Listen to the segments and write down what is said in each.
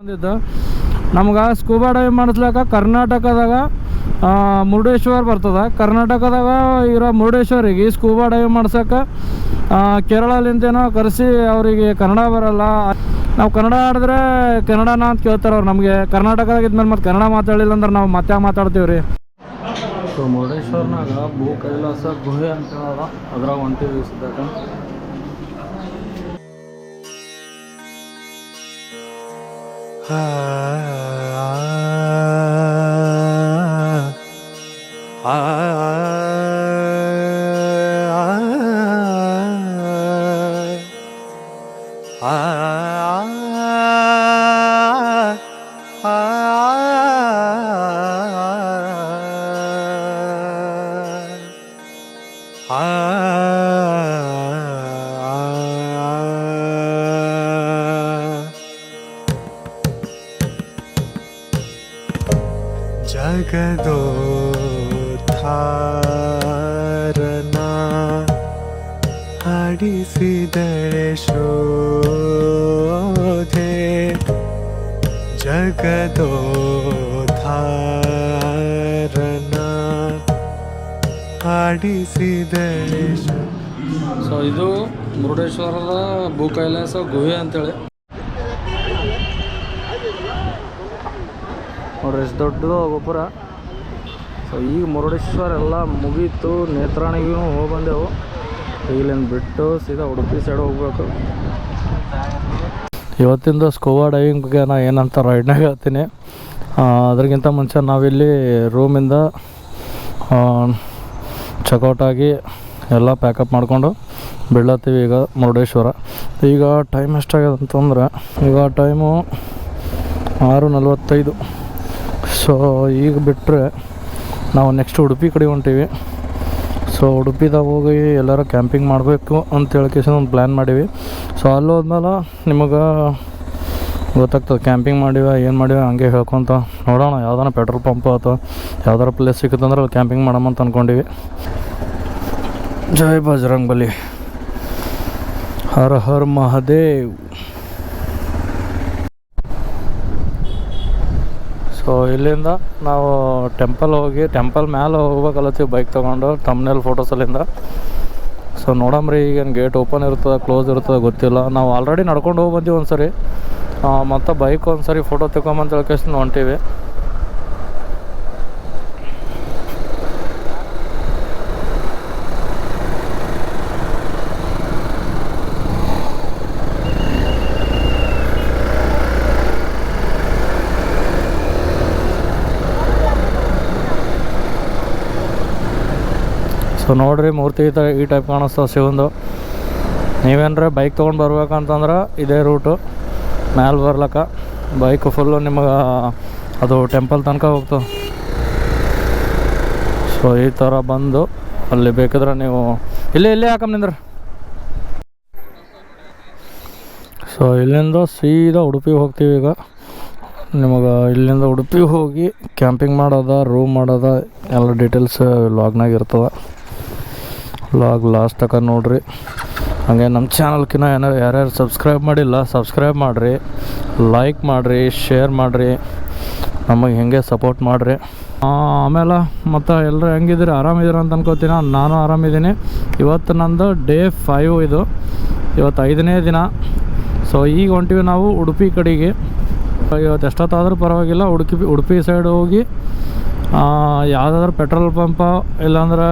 ಬಂದಿದ್ದು. ನಮ್ಗೆ scuba dive ಮಾಡಿಸ್ಲಾಕ ಕರ್ನಾಟಕದಾಗ ಮುರುಡೇಶ್ವರ ಬರ್ತದ. ಕರ್ನಾಟಕದಾಗ ಇರೋ ಮುರುಡೇಶ್ವರಿಗೆ ಸ್ಕೂಬಾ ಡೈವ್ ಮಾಡ್ಸಕ್ಕೆ ಕೇರಳಲಿಂದೇನೋ ಕರೆಸಿ ಅವರಿಗೆ ಕನ್ನಡ ಬರಲ್ಲ. ನಾವು ಕನ್ನಡ ಆಡಿದ್ರೆ ಕನ್ನಡನ ಅಂತ ಕೇಳ್ತಾರೆ ಅವ್ರು ನಮಗೆ. ಕರ್ನಾಟಕದಾಗ ಇದ್ಮೇಲೆ ಮತ್ತೆ ಕನ್ನಡ ಮಾತಾಡಲಿಲ್ಲ ಅಂದ್ರೆ ನಾವು ಮತ್ತೆ ಮಾತಾಡ್ತೀವಿ ರೀ ಸೊ, ಮುರುಡೇಶ್ವರ್ನಾಗ ಭೂ ಕೈಲಾಸ ಗುಹೆ ಅಂತ ಅದ್ರಾಗ ಹೊಂಟಿವಿ ಸದ್ಯಕ್ಕೆ Ah ಜಗದೋದ್ಧಾರನ ಹಾಡಿಸಿದಳೆ ಶೋಧೆ. ಜಗದೋದ್ಧಾರನ ಹಾಡಿಸಿದಳೆ ಶೋ ಸೊ ಇದು ಮುರುಡೇಶ್ವರದ ಭೂ ಕೈಲಾಸ ಗುಹೆ ಅಂತೇಳಿ. ನೋಡ್ರಿ ಎಷ್ಟು ದೊಡ್ಡದು ಗೋಪುರ ಸೊ ಈಗ ಮುರುಡೇಶ್ವರ ಎಲ್ಲ ಮುಗೀತು, ನೇತ್ರಾಣಿಗೂ ಹೋಗಿ ಬಂದೆವು ಇಲ್ಲಿಂದ ಬಿಟ್ಟು ಸೀದಾ ಉಡುಪಿ ಸೈಡ್ ಹೋಗ್ಬೇಕು. ಇವತ್ತಿಂದ ಸ್ಕೋವಾ ಡೈವಿಂಗ್ ಬಗ್ಗೆ ನಾ ಏನಂತ ರೈಡ್ನಾಗ ಹೇಳ್ತೀನಿ. ಅದ್ರಗಿಂತ ಮುಂಚೆ ನಾವಿಲ್ಲಿ ರೂಮಿಂದ ಚೆಕ್ಔಟ್ ಆಗಿ ಎಲ್ಲ ಪ್ಯಾಕಪ್ ಮಾಡಿಕೊಂಡು ಬೀಳತ್ತೀವಿ ಈಗ ಮುರುಡೇಶ್ವರ. ಈಗ ಟೈಮ್ ಎಷ್ಟಾಗ್ಯದಂತಂದ್ರೆ ಈಗ ಟೈಮು ಆರು ನಲ್ವತ್ತೈದು. ಸೊ ಈಗ ಬಿಟ್ಟರೆ ನಾವು ನೆಕ್ಸ್ಟ್ ಉಡುಪಿ ಕಡೆ ಹೊಂಟೀವಿ. ಸೊ ಉಡುಪಿದಾಗ ಹೋಗಿ ಎಲ್ಲರೂ ಕ್ಯಾಂಪಿಂಗ್ ಮಾಡಬೇಕು ಅಂತ ಹೇಳ್ಕೇಸಿ ಒಂದು ಪ್ಲ್ಯಾನ್ ಮಾಡೀವಿ. ಸೊ ಅಲ್ಲಿ ಹೋದ್ಮೇಲೆ ನಿಮಗೆ ಗೊತ್ತಾಗ್ತದೆ ಕ್ಯಾಂಪಿಂಗ್ ಮಾಡಿವ, ಏನು ಮಾಡಿವ, ಹಂಗೆ ಹೇಳ್ಕೊತ ನೋಡೋಣ. ಯಾವ್ದಾರ ಪೆಟ್ರೋಲ್ ಪಂಪ್ ಅಥವಾ ಯಾವ್ದಾರ ಪ್ಲೇಸ್ ಸಿಕ್ಕತ್ತಂದ್ರೆ ಅಲ್ಲಿ ಕ್ಯಾಂಪಿಂಗ್ ಮಾಡೋಣ ಅಂತ ಅಂದ್ಕೊಂಡಿವಿ ಜೈ ಬಜರಂಗ್ ಬಲಿ. ಹರ ಹರ್ ಮಹಾದೇವ್. ಸೊ ಇಲ್ಲಿಂದ ನಾವು ಟೆಂಪಲ್ ಹೋಗಿ ಟೆಂಪಲ್ ಮೇಲೆ ಹೋಗ್ಬೇಕಲ್ಲತ್ತೀವಿ ಬೈಕ್ ತೊಗೊಂಡು ತಮ್ಮನೇಲಿ ಫೋಟೋಸಲ್ಲಿಂದ ಸೊ ನೋಡಮ್ರಿ ಈಗೇನು ಗೇಟ್ ಓಪನ್ ಇರ್ತದೆ ಕ್ಲೋಸ್ ಇರ್ತದೆ ಗೊತ್ತಿಲ್ಲ. ನಾವು ಆಲ್ರೆಡಿ ನಡ್ಕೊಂಡು ಹೋಗಿ ಬಂದೀವಿ ಒಂದು ಸರಿ ಮತ್ತು ಬೈಕ್ ಒಂದು ಸರಿ ಫೋಟೋ ತಗೊಂಬಂತ ಹೇಳ್ಕೇಶನ್ ಹೊಂಟೀವಿ. ಸೊ ನೋಡಿರಿ, ಮೂರ್ತಿ ಈ ಈ ಟೈಪ್ ಕಾಣಿಸ್ತದೆ ಶಿವಂದು. ನೀವೇನ್ರ ಬೈಕ್ ತೊಗೊಂಡು ಬರ್ಬೇಕಂತಂದ್ರೆ ಇದೇ ರೂಟು ಮ್ಯಾಲೆ ಬರ್ಲಕ್ಕ. ಬೈಕ್ ಫುಲ್ಲು ನಿಮಗೆ, ಅದು ಟೆಂಪಲ್ ತನಕ ಹೋಗ್ತದೆ. ಸೊ ಈ ಥರ ಬಂದು ಅಲ್ಲಿ ಬೇಕಿದ್ರೆ ನೀವು ಇಲ್ಲೇ ಇಲ್ಲೇ ನಿಂದ್ರೆ. ಸೊ ಇಲ್ಲಿಂದ ಸೀದಾ ಉಡುಪಿಗೆ ಹೋಗ್ತೀವಿ ಈಗ. ನಿಮಗೆ ಇಲ್ಲಿಂದ ಉಡುಪಿಗೆ ಹೋಗಿ ಕ್ಯಾಂಪಿಂಗ್ ಮಾಡೋದ ರೂಮ್ ಮಾಡೋದ, ಎಲ್ಲ ಡೀಟೇಲ್ಸ್ ಲಾಗ್ನಾಗ ಇರ್ತದೆ. ಲಾಗ್ ಲಾಸ್ಟ್ ತಕ ನೋಡ್ರಿ. ಹಾಗೆ ನಮ್ಮ ಚಾನಲ್ಕಿನ್ನ ಏನಾರು ಯಾರ್ಯಾರು ಸಬ್ಸ್ಕ್ರೈಬ್ ಮಾಡಿಲ್ಲ ಸಬ್ಸ್ಕ್ರೈಬ್ ಮಾಡಿರಿ. ಲೈಕ್ ಮಾಡಿರಿ ಶೇರ್ ಮಾಡಿರಿ. ನಮಗೆ ಹೆಂಗೆ ಸಪೋರ್ಟ್ ಮಾಡಿರಿ. ಆಮೇಲೆ ಮತ್ತು ಎಲ್ಲರೂ ಹೆಂಗಿದ್ದೀರಿ, ಆರಾಮಿದ್ದೀರ ಅಂತ ಅನ್ಕೋತೀನಿ. ನಾನು ಆರಾಮಿದ್ದೀನಿ. ಇವತ್ತು ನಂದು ಡೇ ಫೈವ್ ಇದು. ಇವತ್ತು ಐದನೇ ದಿನ. ಸೊ ಈಗ ಹೊಂಟಿವಿ ನಾವು ಉಡುಪಿ ಕಡೆಗೆ. ಇವತ್ತು ಎಷ್ಟೊತ್ತಾದರೂ ಪರವಾಗಿಲ್ಲ ಉಡುಪಿ ಉಡುಪಿ ಸೈಡ್ ಹೋಗಿ ಯಾವುದಾದ್ರೂ ಪೆಟ್ರೋಲ್ ಪಂಪ ಇಲ್ಲಾಂದ್ರೆ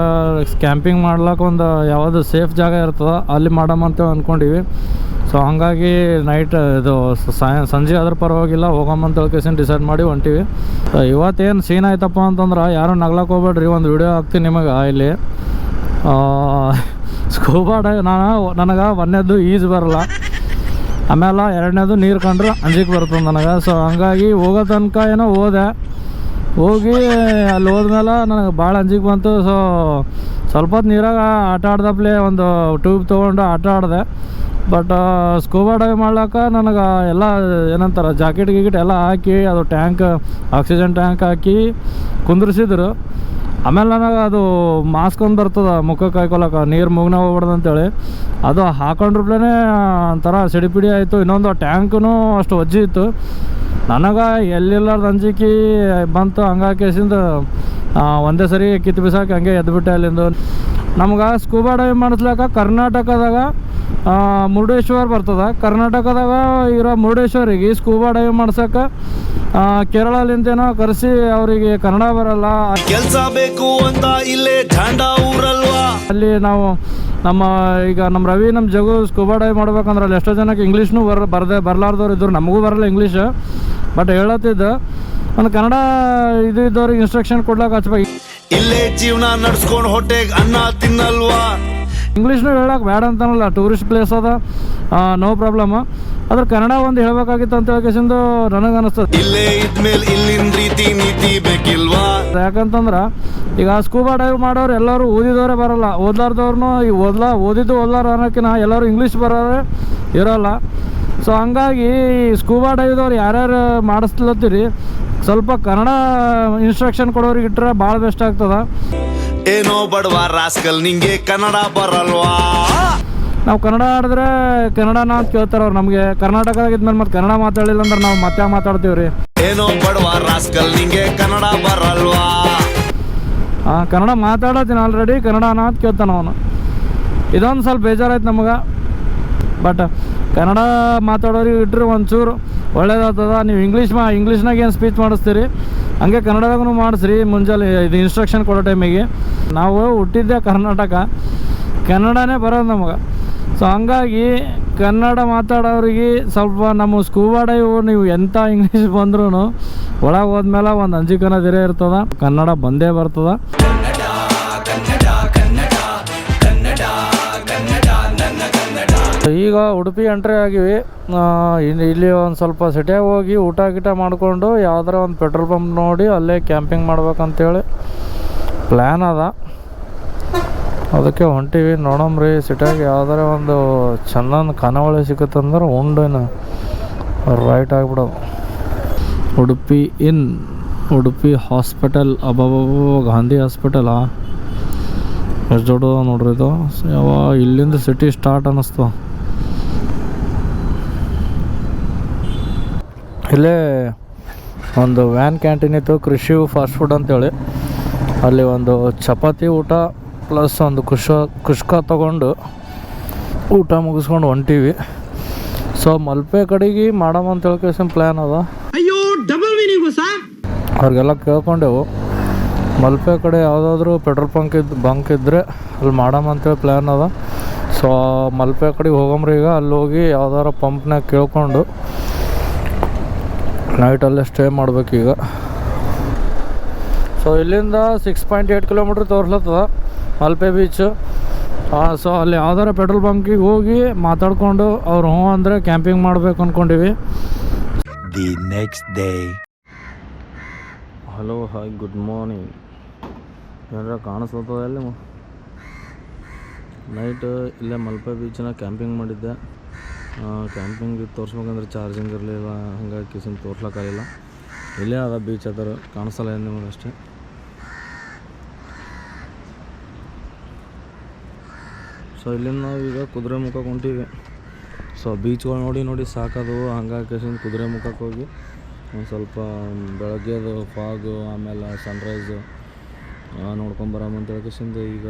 ಕ್ಯಾಂಪಿಂಗ್ ಮಾಡ್ಲಿಕ್ಕೆ ಒಂದು ಯಾವುದು ಸೇಫ್ ಜಾಗ ಇರ್ತದೆ, ಅಲ್ಲಿ ಮಾಡಮಂತ ಅಂದ್ಕೊಂಡಿವಿ ಸೊ ಹಾಗಾಗಿ ನೈಟ್ ಇದು ಸಾಯ ಸಂಜೆ ಆದ್ರೂ ಪರವಾಗಿಲ್ಲ ಹೋಗಮ್ಮಂತ ಹೇಳ್ಕೇಸಿನ ಡಿಸೈಡ್ ಮಾಡಿ ಹೊಂಟಿವಿ. ಸೊ ಇವತ್ತೇನು ಸೀನ್ ಆಯ್ತಪ್ಪ ಅಂತಂದ್ರೆ ಯಾರು ನಗ್ಲಕ್ಕೆ ಹೋಗ್ಬೇಡ್ರಿ, ಒಂದು ವಿಡಿಯೋ ಹಾಕ್ತೀನಿ ನಿಮಗೆ ಇಲ್ಲಿ. ಸ್ಕೂಬಾ ಡೈ ನಾನು, ನನಗೆ ಒಂದನೇದು ಈಜು ಬರಲ್ಲ. ಆಮೇಲೆ ಎರಡನೇದು ನೀರು ಕಂಡ್ರೆ ಅಂಜಿಕೆ ಬರ್ತದೆ ನನಗೆ. ಸೊ ಹಂಗಾಗಿ ಹೋಗೋ ತನಕ ಏನೋ ಹೋದೆ. ಹೋಗಿ ಅಲ್ಲಿ ಹೋದ್ಮೇಲೆ ನನಗೆ ಭಾಳ ಅಂಜಿಕೆ ಬಂತು. ಸೊ ಸ್ವಲ್ಪ ಹೊತ್ತು ನೀರಾಗ ಆಟ ಆಡ್ದಪ್ಲೆ, ಒಂದು ಟ್ಯೂಬ್ ತೊಗೊಂಡು ಆಟ ಆಡಿದೆ. ಬಟ್ ಸ್ಕೂಬಾ ಡೈವ್ ಮಾಡ್ಲಾಕ ನನಗೆ ಎಲ್ಲ ಏನಂತಾರೆ ಜಾಕೆಟ್ ಗಿಕೆಟ್ ಎಲ್ಲ ಹಾಕಿ, ಅದು ಟ್ಯಾಂಕ್ ಆಕ್ಸಿಜನ್ ಟ್ಯಾಂಕ್ ಹಾಕಿ ಕುಂದ್ರಿಸಿದ್ರು. ಆಮೇಲೆ ನನಗೆ ಅದು ಮಾಸ್ಕ್ ಒಂದು ಬರ್ತದೆ ಮುಖಕ್ಕೆ ಹಾಕೊಳಕ್ಕೆ ನೀರು ಮುಗ್ನ ಹೋಗ್ಬಾರ್ದು ಅಂತೇಳಿ. ಅದು ಹಾಕೊಂಡ್ರಪ್ಲೇ ಒಂಥರ ಸಿಡಿಪಿಡಿ ಆಯಿತು. ಇನ್ನೊಂದು ಟ್ಯಾಂಕೂ ಅಷ್ಟು ಒಜ್ಜಿ ಇತ್ತು. ನನಗೆ ಎಲ್ಲಿಲ್ಲಾರ್ದು ಅಂಜಿಕೆ ಬಂತು ಹಂಗಾಕೇಸಿಂದ ಒಂದೇ ಸರಿ ಕಿತ್ತು ಬಿಸಾಕಿ ಹಂಗೆ ಎದ್ಬಿಟ್ಟೆ ಅಲ್ಲಿಂದು. ನಮ್ಗೆ ಸ್ಕೂಬಾ ಡೈವ್ ಮಾಡಿಸ್ಲಾಕ ಕರ್ನಾಟಕದಾಗ ಮುರುಡೇಶ್ವರ್ ಬರ್ತದೆ. ಕರ್ನಾಟಕದಾಗ ಇರೋ ಮುರುಡೇಶ್ವರಿಗೆ ಸ್ಕೂಬಾ ಡೈವ್ ಮಾಡ್ಸಕ್ಕೆ ಕೇರಳಲಿಂದೇನೋ ಕರೆಸಿ ಅವರಿಗೆ ಕನ್ನಡ ಬರಲ್ಲ. ಕೆಲಸ ಬೇಕು ಅಂತ ಇಲ್ಲೇ ಊರಲ್ವಾ? ಅಲ್ಲಿ ನಾವು ನಮ್ಮ ಈಗ ನಮ್ಮ ರವಿ ನಮ್ಮ ಜಗು ಸ್ಕೂಬಾ ಡೈವ್ ಮಾಡ್ಬೇಕಂದ್ರೆ ಅಲ್ಲಿ ಎಷ್ಟೋ ಜನಕ್ಕೆ ಇಂಗ್ಲೀಷ್ನು ಬರ ಬರದೆ ಬರಲಾರ್ದವ್ರು ಇದ್ರು. ನಮಗೂ ಬರಲ್ಲ ಇಂಗ್ಲೀಷ್ ಬಟ್ ಹೇಳತ್ತಿದ್ದ ಒಂದು ಕನ್ನಡ ಇದು ಇದ್ದವ್ರಿಗೆ ಇನ್ಸ್ಟ್ರಕ್ಷನ್ ಕೊಡ್ಲಾಕ ಹಚ್ಬೇಕು ಇಲ್ಲೇ ಜೀವನ ನಡ್ಸ್ಕೊಂಡು ಹೊಟ್ಟೆ ಅನ್ನ ತಿನ್ನಲ್ವಾ? ಇಂಗ್ಲೀಷ್ನು ಹೇಳಕ್ಕೆ ಬೇಡ ಅಂತಾನಲ್ಲ ಟೂರಿಸ್ಟ್ ಪ್ಲೇಸ್ ಅದ ನೋ ಪ್ರಾಬ್ಲಮ್ ಆದ್ರೆ ಕನ್ನಡ ಒಂದು ಹೇಳ್ಬೇಕಾಗಿತ್ತು ಅಂತ ಹೇಳ್ಕೇಸಿಂದು ನನಗೆ ಅನಿಸ್ತದೆ ಇಲ್ಲೇ ಇದ್ಮೇಲೆ ಇಲ್ಲಿನ ರೀತಿ ನೀತಿ ಬೇಕಿಲ್ವಾ? ಯಾಕಂತಂದ್ರೆ ಈಗ ಸ್ಕೂಬಾ ಡೈವ್ ಮಾಡೋರು ಎಲ್ಲರೂ ಓದಿದವರೇ ಬರಲ್ಲ. ಓದ್ಲಾರ್ದವ್ರನ್ನೂ ಈ ಓದ್ಲಾ ಓದಿದ್ದು ಓದ್ಲಾರ ಅನ್ನೋಕ್ಕಿಂತ ಎಲ್ಲರೂ ಇಂಗ್ಲೀಷ್ ಬರೋರೆ ಇರೋಲ್ಲ. ಸೊ ಹಂಗಾಗಿ ಸ್ಕೂಬಾ ಡೈವ್ದವ್ರು ಯಾರ್ಯಾರು ಮಾಡಿಸ್ಲತ್ತೀರಿ ಸ್ವಲ್ಪ ಕನ್ನಡ ಇನ್ಸ್ಟ್ರಕ್ಷನ್ ಕೊಡೋರಿಗೆ ಇಟ್ಟರೆ ಭಾಳ ಬೆಸ್ಟ್ ಆಗ್ತದ. ಏನೋ ಬಡವ ರಾಸ್ಕಲ್ ನಿಂಗೆ ಕನ್ನಡ ಬರಲ್ವಾ? ನಾವು ಕನ್ನಡ ಆಡಿದ್ರೆ ಕನ್ನಡನ ಅಂತ ಕೇಳ್ತಾರೆ ಅವ್ರು ನಮಗೆ. ಕರ್ನಾಟಕದಾಗಿದ್ಮೇಲೆ ಮತ್ತೆ ಕನ್ನಡ ಮಾತಾಡಲಿಲ್ಲ ಅಂದ್ರೆ ನಾವು ಮತ್ತೆ ಮಾತಾಡ್ತೀವಿ ರೀ ಏನೋ ಬಡವ ರಾಸ್ಕಲ್ ನಿಂಗೆ ಕನ್ನಡ ಬರಲ್ವಾ? ಹಾಂ ಕನ್ನಡ ಮಾತಾಡತ್ತೀನಿ ಆಲ್ರೆಡಿ ಕನ್ನಡನ ಅಂತ ಕೇಳ್ತಾನೆ ಅವನು. ಇದೊಂದು ಸ್ವಲ್ಪ ಬೇಜಾರಾಯ್ತು ನಮಗೆ. ಬಟ್ ಕನ್ನಡ ಮಾತಾಡೋರಿಗೆ ಇಟ್ಟರೆ ಒಂಚೂರು ಒಳ್ಳೇದಾಗ್ತದ. ನೀವು ಇಂಗ್ಲೀಷ್ ಮಾ ಇಂಗ್ಲೀಷ್ನಾಗ ಏನು ಸ್ಪೀಚ್ ಮಾಡಿಸ್ತೀರಿ? ಹಂಗೆ ಕನ್ನಡದಾಗೂ ಮಾಡಿಸ್ರಿ. ಮುಂಜಾನೆ ಇದು ಇನ್ಸ್ಟ್ರಕ್ಷನ್ ಕೊಡೋ ಟೈಮಿಗೆ ನಾವು ಹುಟ್ಟಿದ್ದೆ ಕರ್ನಾಟಕ. ಕನ್ನಡನೇ ಬರೋದು ನಮಗೆ. ಸೊ ಹಂಗಾಗಿ ಕನ್ನಡ ಮಾತಾಡೋರಿಗೆ ಸ್ವಲ್ಪ ನಮ್ಮ ಸ್ಕೂಬಾ ಡೈವ್ ನೀವು ಎಂಥ ಇಂಗ್ಲೀಷ್ ಬಂದ್ರೂ ಒಳಗೆ ಹೋದ್ಮೇಲೆ ಒಂದು ಅಂಜಿಕನ ಅನ್ನೋದಿರೇ ಇರ್ತದೆ. ಕನ್ನಡ ಬಂದೇ ಬರ್ತದ. ಈಗ ಉಡುಪಿ ಎಂಟ್ರಿ ಆಗಿವಿ. ಇಲ್ಲಿ ಒಂದು ಸ್ವಲ್ಪ ಸಿಟಿಯಾಗ ಹೋಗಿ ಊಟ ಗೀಟ ಮಾಡಿಕೊಂಡು ಯಾವ್ದಾರ ಒಂದು ಪೆಟ್ರೋಲ್ ಪಂಪ್ ನೋಡಿ ಅಲ್ಲೇ ಕ್ಯಾಂಪಿಂಗ್ ಮಾಡ್ಬೇಕಂತೇಳಿ ಪ್ಲ್ಯಾನ್ ಅದ. ಅದಕ್ಕೆ ಹೊಂಟಿವಿ. ನೋಡಮ್ರಿ ಸಿಟಿಯಾಗ ಯಾವ್ದಾರ ಒಂದು ಚಂದನ ಖಾನಾವಳಿ ಸಿಕ್ಕತ್ತಂದ್ರೆ ಉಂಡೇನು ರೈಟ್ ಆಗ್ಬಿಡೋದು. ಉಡುಪಿ ಇನ್ ಉಡುಪಿ ಹಾಸ್ಪಿಟಲ್ ಅಬ್ಬಬ್ಬ ಗಾಂಧಿ ಹಾಸ್ಪಿಟಲಾ ಎಷ್ಟು ದೊಡ್ಡದ ನೋಡ್ರಿ ಇದು. ಯಾವ ಇಲ್ಲಿಂದ ಸಿಟಿ ಸ್ಟಾರ್ಟ್ ಅನ್ನಿಸ್ತು ಇಲ್ಲೇ ಒಂದು ವ್ಯಾನ್ ಕ್ಯಾಂಟೀನ್ ಇತ್ತು ಕೃಷಿ ಫಾಸ್ಟ್ ಫುಡ್ ಅಂತೇಳಿ. ಅಲ್ಲಿ ಒಂದು ಚಪಾತಿ ಊಟ ಪ್ಲಸ್ ಒಂದು ಕುಶ ಕುಷ್ಕ ತಗೊಂಡು ಊಟ ಮುಗಿಸ್ಕೊಂಡು ಹೊಂಟೀವಿ. ಸೊ ಮಲ್ಪೆ ಕಡೆಗೆ ಮಾಡಮ್ಮ ಅಂತ ಹೇಳ್ಕೇಸಿನ ಪ್ಲ್ಯಾನ್ ಅದ. ಅವ್ರಿಗೆಲ್ಲ ಕೇಳ್ಕೊಂಡೆವು. ಮಲ್ಪೆ ಕಡೆ ಯಾವುದಾದ್ರೂ ಪೆಟ್ರೋಲ್ ಬಂಕ್ ಇದ್ದು ಬಂಕ್ ಇದ್ದರೆ ಅಲ್ಲಿ ಮಾಡಮ್ಮ ಅಂತೇಳಿ ಪ್ಲ್ಯಾನ್ ಅದ. ಸೊ ಮಲ್ಪೆ ಕಡೆಗೆ ಹೋಗಮ್ರಿ ಈಗ ಅಲ್ಲಿ ಹೋಗಿ ಯಾವ್ದಾರ ಪಂಪ್ನಾಗ ಕೇಳ್ಕೊಂಡು ನೈಟ್ ಅಲ್ಲೇ ಸ್ಟೇ ಈಗ. ಸೊ ಇಲ್ಲಿಂದ ಸಿಕ್ಸ್ ಪಾಯಿಂಟ್ ಏಯ್ಟ್ ಕಿಲೋಮೀಟ್ರ್ ತೋರ್ಸ್ಲತ್ತದ ಮಲ್ಪೆ ಬೀಚು ಸೊ ಅಲ್ಲಿ ಯಾವ್ದಾರ ಪೆಟ್ರೋಲ್ ಬಂಕಿಗೆ ಹೋಗಿ ಮಾತಾಡ್ಕೊಂಡು ಅವ್ರು ಹ್ಞೂ ಅಂದರೆ ಕ್ಯಾಂಪಿಂಗ್ ಮಾಡ್ಬೇಕು ಅಂದ್ಕೊಂಡಿವಿ the next day hello hi good morning ಏನಾರ ಕಾಣಿಸ್ಲತ್ತದ ಎಲ್ಲಿ? ನೈಟ್ ಇಲ್ಲೇ ಮಲ್ಪೆ ಬೀಚ್ನ ಕ್ಯಾಂಪಿಂಗ್ ಮಾಡಿದ್ದೆ. ಕ್ಯಾಂಪಿಂಗ್ ತೋರಿಸ್ಬೇಕಂದ್ರೆ ಚಾರ್ಜಿಂಗ್ ಇರಲಿಲ್ಲ, ಹಂಗಾಗಿ ಕಿಸಿನ ತೋರ್ಸ್ಲಿಕ್ಕಾಗಿಲ್ಲ ಇಲ್ಲೇ ಅದ ಬೀಚ್ ಅದರ, ಕಾಣಿಸಲ್ಲ ಏನು ನಿಮಗೆ ಅಷ್ಟೇ. ಸೊ ಇಲ್ಲಿಂದ ನಾವು ಈಗ ಕುದುರೆ ಮುಖಕ್ಕೆ ಹೊಂಟೀವಿ. ಸೊ ಬೀಚ್ಗಳು ನೋಡಿ ನೋಡಿ ಸಾಕದು, ಹಂಗಾಗಿ ಕಿಸಿನ ಕುದುರೆ ಮುಖಕ್ಕೆ ಹೋಗಿ, ಒಂದು ಸ್ವಲ್ಪ ಬೆಳಗ್ಗೆದು ಫಾಗು ಆಮೇಲೆ ಸನ್ರೈಸು ಅಂತ ಹೇಳ್ಕಿಸಿಂದ ಈಗ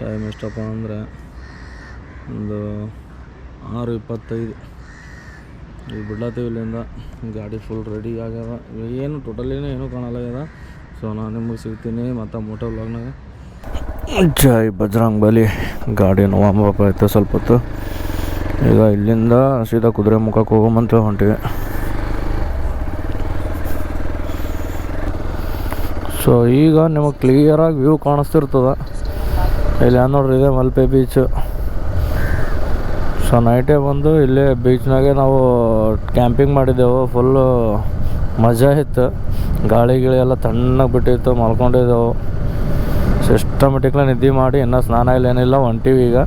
ಟೈಮ್ ಎಷ್ಟಪ್ಪ ಅಂದರೆ ಒಂದು ಆರು ಇಪ್ಪತ್ತೈದು. ಈಗ ಬಿಡ್ಲತ್ತೀವಿ ಇಲ್ಲಿಂದ ಗಾಡಿ ಫುಲ್ ರೆಡಿ ಆಗ್ಯದ. ಏನು ಟೋಟಲಿನೇ ಏನೂ ಕಾಣಲಾಗ್ಯದ ಸೊ ನಾನು ನಿಮಗೆ ಸಿಗ್ತೀನಿ ಮತ್ತು ಮೋಟೋ ವ್ಲಾಗ್ನಾಗ ಜೈ ಬಜರಂಗ್ ಬಲಿ. ಗಾಡಿ ನೋವಾಂಬಪ್ಪ ಆಯ್ತು ಸ್ವಲ್ಪ ಹೊತ್ತು. ಈಗ ಇಲ್ಲಿಂದ ಸೀದಾ ಕುದುರೆ ಮುಖಕ್ಕೆ ಹೋಗಮಂತ ಹೊಂಟಿವಿ. ಸೊ ಈಗ ನಿಮಗೆ ಕ್ಲಿಯರಾಗಿ ವ್ಯೂ ಕಾಣಿಸ್ತಿರ್ತದ. ಇಲ್ಲಿ ನೋಡ್ರಿ, ಇದೆ ಮಲ್ಪೆ ಬೀಚ್ ಸೊ ನೈಟೇ ಬಂದು ಇಲ್ಲೇ ಬೀಚ್ನಾಗೆ ನಾವು ಕ್ಯಾಂಪಿಂಗ್ ಮಾಡಿದ್ದೆವು ಫುಲ್ಲು ಮಜಾ ಇತ್ತು. ಗಾಳಿ ಗಿಳಿ ಎಲ್ಲ ತಣ್ಣಗೆ ಬಿಟ್ಟಿತ್ತು, ಮಲ್ಕೊಂಡಿದ್ದೆವು. ಸಿಸ್ಟಮೆಟಿಕ್ಲ ನಿದ್ದೆ ಮಾಡಿ, ಇನ್ನೂ ಸ್ನಾನ ಇಲ್ಲ, ಏನಿಲ್ಲ, ಹೊಂಟೀವಿ ಈಗ.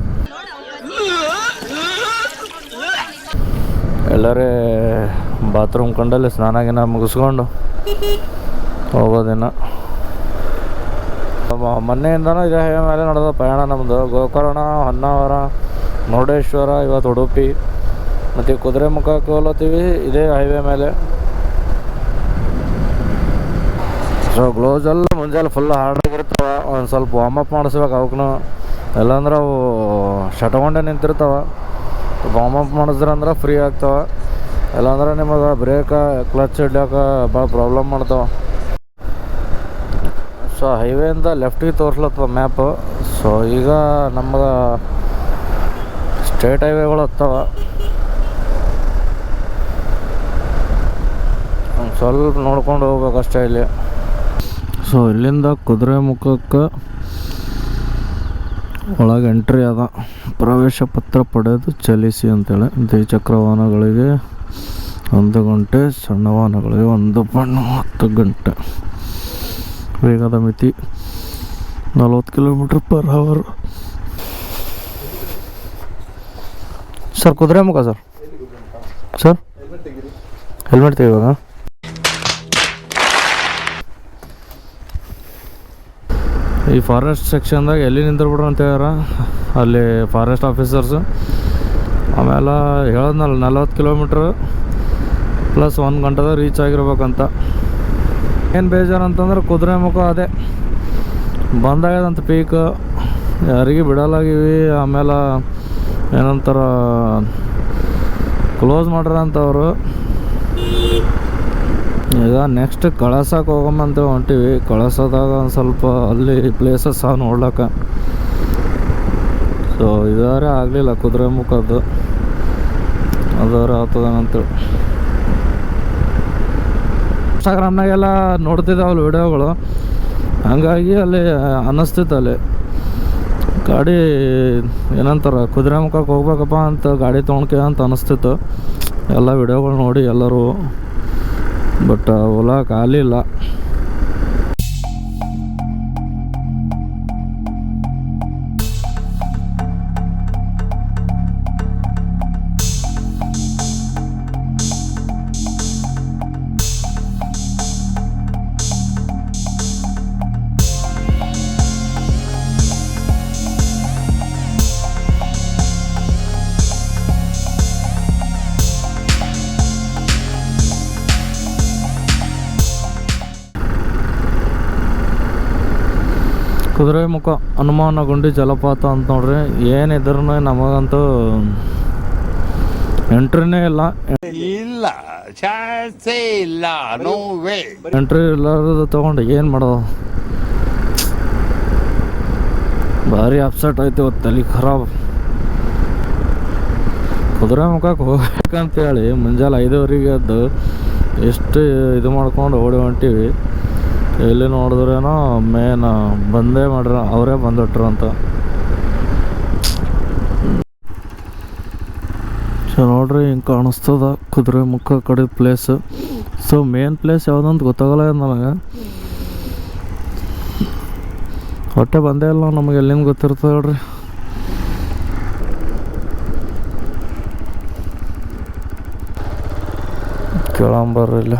ಎಲ್ಲರೇ ಬಾತ್ರೂಮ್ ಕಂಡಲ್ಲಿ ಸ್ನಾನ ಗಿನ ಮುಗಿಸ್ಕೊಂಡು ಹೋಗೋದಿನ ಮೊನ್ನೆಯಿಂದನೂ ಇದೇ ಮೇಲೆ ನಡೆದ ಪ್ರಯಾಣ ನಮ್ಮದು ಗೋಕರ್ಣ, ಹೊನ್ನಾವರ ಮುರುಡೇಶ್ವರ, ಇವತ್ತು ಉಡುಪಿ, ಮತ್ತು ಕುದುರೆ ಮುಖಕ್ಕೆ ಹೋಲತ್ತೀವಿ ಇದೇ ಹೈವೇ ಮೇಲೆ. ಸೊ ಗ್ಲೋಸೆಲ್ಲ ಮುಂಜಾನೆ ಫುಲ್ ಹಾರ್ಡಾಗಿರ್ತಾವ ಒಂದು ಸ್ವಲ್ಪ ವಾರ್ಮಪ್ ಮಾಡಿಸ್ಬೇಕು ಅವಕ್ಕೂ ಇಲ್ಲಾಂದ್ರೆ ಅವು ಶಟಗೊಂಡೆ ನಿಂತಿರ್ತಾವ. ಅಪ್ ಮಾಡಿಸ್ದ್ರೆ ಅಂದ್ರೆ ಫ್ರೀ ಆಗ್ತಾವ. ಇಲ್ಲಾಂದ್ರೆ ನಿಮಗೆ ಬ್ರೇಕ ಕ್ಲಚ್ ಇಡ್ಯಾಕ ಭಾಳ ಪ್ರಾಬ್ಲಮ್ ಮಾಡ್ತಾವ. ಸೊ ಹೈವೇಯಿಂದ ಲೆಫ್ಟಿಗೆ ತೋರಿಸ್ಲತ್ತವ ಮ್ಯಾಪ್ ಸೊ ಈಗ ನಮಗೆ ಸ್ಟೇಟ್ ಹೈವೇಗಳು ಹತ್ತಾವ. ಒಂದು ಸ್ವಲ್ಪ ನೋಡ್ಕೊಂಡು ಹೋಗ್ಬೇಕಷ್ಟೇ ಇಲ್ಲಿ. ಸೊ ಇಲ್ಲಿಂದ ಕುದುರೆ ಮುಖಕ್ಕೆ ಒಳಗೆ ಎಂಟ್ರಿ ಅದ. ಪ್ರವೇಶ ಪತ್ರ ಪಡೆದು ಚಲಿಸಿ ಅಂತೇಳಿ. ದ್ವಿಚಕ್ರ ವಾಹನಗಳಿಗೆ ಒಂದು ಗಂಟೆ, ಸಣ್ಣ ವಾಹನಗಳಿಗೆ ಒಂದು ಬಣ್ಣ ಹತ್ತು ಗಂಟೆ. ವೇಗದ ಮಿತಿ ನಲ್ವತ್ತು ಕಿಲೋಮೀಟ್ರ್ ಪರ್ ಅವರ್ ಸರ್, ಕುದುರೆ ಮುಖ ಸರ್. ಸರ್ ಹೆಲ್ಮೆಟ್ ತೆಗಿವಾಗ ಈ ಫಾರೆಸ್ಟ್ ಸೆಕ್ಷನ್ದಾಗ ಎಲ್ಲಿ ನಿಂತಿರ್ಬಿಡ್ರಿ ಅಂತ ಹೇಳ್ಯಾರ? ಅಲ್ಲಿ ಫಾರೆಸ್ಟ್ ಆಫೀಸರ್ಸು ಆಮೇಲೆ ಹೇಳದ್ನಲ್ಲ, ನಲ್ವತ್ತು ಕಿಲೋಮೀಟ್ರ್ ಪ್ಲಸ್ ಒಂದು ಗಂಟೆದಾಗ ರೀಚ್ ಆಗಿರ್ಬೇಕಂತ. ಏನು ಬೇಜಾರು ಅಂತಂದ್ರೆ ಕುದುರೆ ಮುಖ ಅದೇ. ಬಂದಾಗ್ಯದಂತ ಪೀಕ್ ಯಾರಿಗೆ ಬಿಡಲಾಗಿವಿ, ಆಮೇಲೆ ಏನಂತಾರ ಕ್ಲೋಸ್ ಮಾಡ್ರಂತವರು. ಈಗ ನೆಕ್ಸ್ಟ್ ಕಳಸಕ್ಕೆ ಹೋಗಮ್ಮಂತ ಹೊಂಟೀವಿ. ಕಳಸದಾಗ ಒಂದು ಸ್ವಲ್ಪ ಅಲ್ಲಿ ಪ್ಲೇಸಸ್ ಸಹ ನೋಡ್ಲಕ್ಕ. ಸೊ ಇದಾರೆ ಆಗಲಿಲ್ಲ ಕುದುರೆ ಮುಖದ್ದು. ಅದಾರ ಆಗ್ತದೇನಂತೇಳಿ ಇನ್ಸ್ಟಾಗ್ರಾಮ್ನಾಗೆಲ್ಲ ನೋಡ್ತಿದ್ದಾವಲ್ಲ ವಿಡಿಯೋಗಳು. ಹಂಗಾಗಿ ಅಲ್ಲಿ ಅನ್ನಿಸ್ತಿತ್ತು ಅಲ್ಲಿ. ಗಾಡಿ, ಏನಂತಾರ ಕುದುರೆ ಮುಖಕ್ಕೆ ಹೋಗ್ಬೇಕಪ್ಪ ಅಂತ ಗಾಡಿ ತೊಗೊಂಡ್ಕೆ ಅಂತ ಅನಿಸ್ತಿತ್ತು. ಎಲ್ಲ ವಿಡಿಯೋಗಳು ನೋಡಿ ಎಲ್ಲರೂ. ಬಟ್ ಓಲಾ ಖಾಲಿ ಕುದುರೆ ಮುಖ ಹನುಮಾನಗುಂಡಿ ಜಲಪಾತ ಅಂತ ನೋಡ್ರಿ ಏನಿದ್ರು ನಮಗಂತೂ ಎಂಟ್ರಿನೇ ಇಲ್ಲ. ಇಲ್ಲ ಚಾನ್ಸೇ ಇಲ್ಲ ನೋ ವೇ ಎಂಟ್ರಿ ಇಲ್ಲದ ತಗೊಂಡು ಏನು ಮಾಡೋದು? ಭಾರಿ ಅಪ್ಸೆಟ್ ಆಯ್ತು ಇವತ್ತು ತಲೆ ಖರಾಬ್. ಕುದುರೆ ಮುಖಕ್ಕೆ ಹೋಗ್ಬೇಕಂತೇಳಿ ಮುಂಜಾನೆ ಐದುವರೆಗೆ ಎದ್ದು ಎಷ್ಟು ಇದು ಮಾಡ್ಕೊಂಡು ಓಡಿ ಹೊಂಟೀವಿ. ಎಲ್ಲಿ ನೋಡಿದ್ರೇನೋ ಮೇನ್ ಬಂದೇ ಮಾಡ್ರ, ಅವರೇ ಬಂದಿಟ್ರು ಅಂತ. ಸೊ ನೋಡ್ರಿ, ಹಿಂಗೆ ಕಾಣಿಸ್ತದ ಕುದುರೆ ಮುಖ ಕಡೆ ಪ್ಲೇಸ್ ಸೊ ಮೇನ್ ಪ್ಲೇಸ್ ಯಾವುದಂತ ಗೊತ್ತಾಗಲ್ಲ ನನಗೆ. ಹೊಟ್ಟೆ ಬಂದೇ ಇಲ್ಲ ನಮಗೆ ಎಲ್ಲಿಂದ ಗೊತ್ತಿರ್ತದೆ ನೋಡ್ರಿ ಕೇಳಂಬರ್ರಿ ಇಲ್ಲ.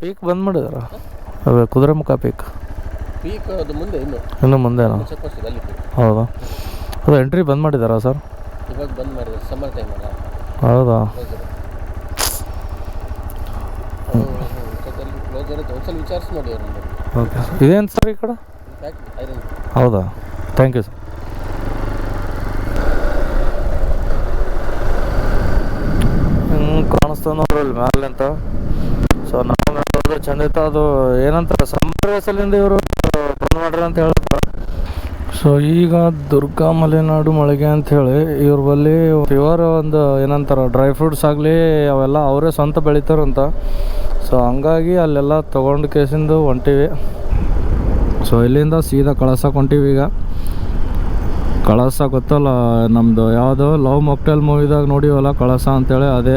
ಪೀಕ್ ಬಂದ್ ಮಾಡಿದಾರ. ಅದೇ ಕುದುರೆ ಮುಖ ಪೀಕ್. ಪೀಕ್ ಅದು ಮುಂದೆ ಇನ್ನು. ಇನ್ನು ಮುಂದೆ ಚೆಕ್ ಪೋಸ್ಟ್ ಅಲ್ಲಿ ಹೌದಾ? ಅದು ಎಂಟ್ರಿ ಬಂದ್ ಮಾಡಿದಾರಾ ಸರ್ ಇವಾಗ ಬಂದ್ ಮಾಡಿದ್ರು ಸಮ್ಮರ್ ಟೈಮ್ ಅಲ್ಲ. ಹೌದಾ? ಕ್ಲೋಸ್ ಇರುತ್ತೆ. ಒಂದ್ಸಲ ವಿಚಾರಿಸಿ ನೋಡಿ ಅವ್ರನ್ನ ಓಕೆ ಇದೇನು ಸರ್ ಈ ಕಡೆ? ಐರನ್ ಹೌದಾ? ಥ್ಯಾಂಕ್ ಯು ಸರ್ ಹಿಂಗೆ ಕಾಣಿಸ್ತದೆ ನೋಡ್ರಿ ಅಲ್ಲಿ ಮ್ಯಾಲೆ ಅಂತ ಚಂದ ಅದು ಏನಂತಾರೆ ರೇಸಲ್ಲಿಂದ ಇವರು ಬಂದ್ ಮಾಡ್ರಿ ಅಂತ ಹೇಳ್ತಾರೆ ಸೊ ಈಗ ದುರ್ಗಾ ಮಲೆನಾಡು ಮಳಿಗೆ ಅಂತ ಹೇಳಿ, ಇವ್ರ ಬಳಿ ಪ್ಯೂರ್ ಒಂದು ಏನಂತಾರೆ ಡ್ರೈ ಫ್ರೂಟ್ಸ್ ಆಗಲಿ, ಅವೆಲ್ಲ ಅವರೇ ಸ್ವಂತ ಬೆಳಿತಾರಂತ ಸೊ ಹಂಗಾಗಿ ಅಲ್ಲೆಲ್ಲ ತೊಗೊಂಡು ಕೇಸಿಂದು ಹೊಂಟಿವಿ. ಸೊ ಇಲ್ಲಿಂದ ಸೀದಾ ಕಳಸಕ್ಕೆ ಹೊಂಟಿವಿ ಈಗ. ಕಳಸ ಗೊತ್ತಲ್ಲ ನಮ್ಮದು ಯಾವುದು ಲವ್ ಮೊಕ್ಟೆಲ್ ಮೂವಿದಾಗ ನೋಡಿವಲ್ಲ ಕಳಸ ಅಂತೇಳಿ, ಅದೇ.